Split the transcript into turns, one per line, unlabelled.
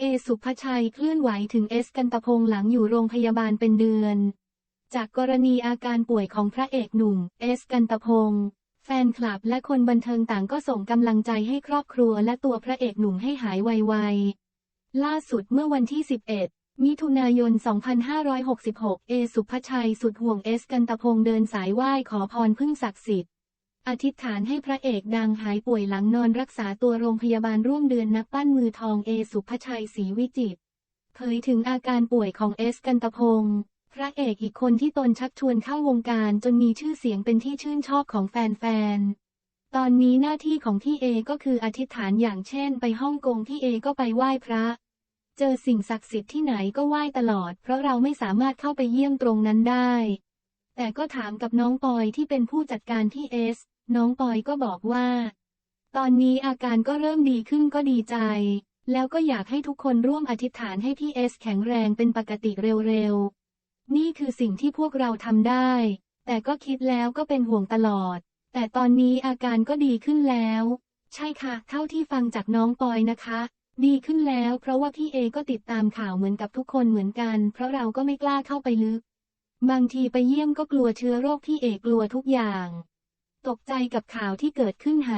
เอสุภชัยเคลื่อนไหวถึงเอสกันตพงหลังอยู่โรงพยาบาลเป็นเดือน จากกรณีอาการป่วยของพระเอกหนุ่ม เอสกันตพงแฟนคลับและคนบันเทิงต่างก็ส่งกำลังใจให้ครอบครัวและตัวพระเอกหนุ่มให้หายไวๆ ล่าสุดเมื่อวันที่ 11 มิถุนายน 2566 เอสุภชัยสุดห่วงเอสกันตพงเดินสายไหว้ขอพรพึ่งศักดิ์สิทธิ์ อธิษฐานให้พระเอกดังหายป่วยหลังนอนรักษาตัวโรงพยาบาลร่วมเดือนนักปั้นมือทองเอสุภชัยศรีวิจิตรเผยถึงอาการป่วยของเอสกันตพงศ์พระเอกอีกคนที่ตนชักชวนเข้าวงการจนมีชื่อเสียงเป็นที่ชื่นชอบของแฟนๆ ตอนนี้หน้าที่ของพี่เอก็คืออธิษฐานอย่างเช่น ไปฮ่องกงพี่เอก็ไปไหว้พระ เจอสิ่งศักดิ์สิทธิ์ที่ไหนก็ไหว้ตลอด เพราะเราไม่สามารถเข้าไปเยี่ยมตรงนั้นได้ แต่ก็ถามกับน้องปอยที่เป็นผู้จัดการที่เอส น้องปอยก็บอกว่า ตอนนี้อาการก็เริ่มดีขึ้นก็ดีใจ แล้วก็อยากให้ทุกคนร่วมอธิษฐานให้พี่เอสแข็งแรงเป็นปกติเร็วๆ นี่คือสิ่งที่พวกเราทำได้ แต่ก็คิดแล้วก็เป็นห่วงตลอด แต่ตอนนี้อาการก็ดีขึ้นแล้ว ใช่ค่ะ เท่าที่ฟังจากน้องปอยนะคะดีขึ้นแล้วเพราะว่าพี่เอก็ติดตามข่าวเหมือนกับทุกคนเหมือนกัน เพราะเราก็ไม่กล้าเข้าไปลึก บางทีไปเยี่ยมก็กลัวเชื้อโรคพี่เอกกลัวทุกอย่าง ตกใจกับข่าวที่เกิดขึ้นไห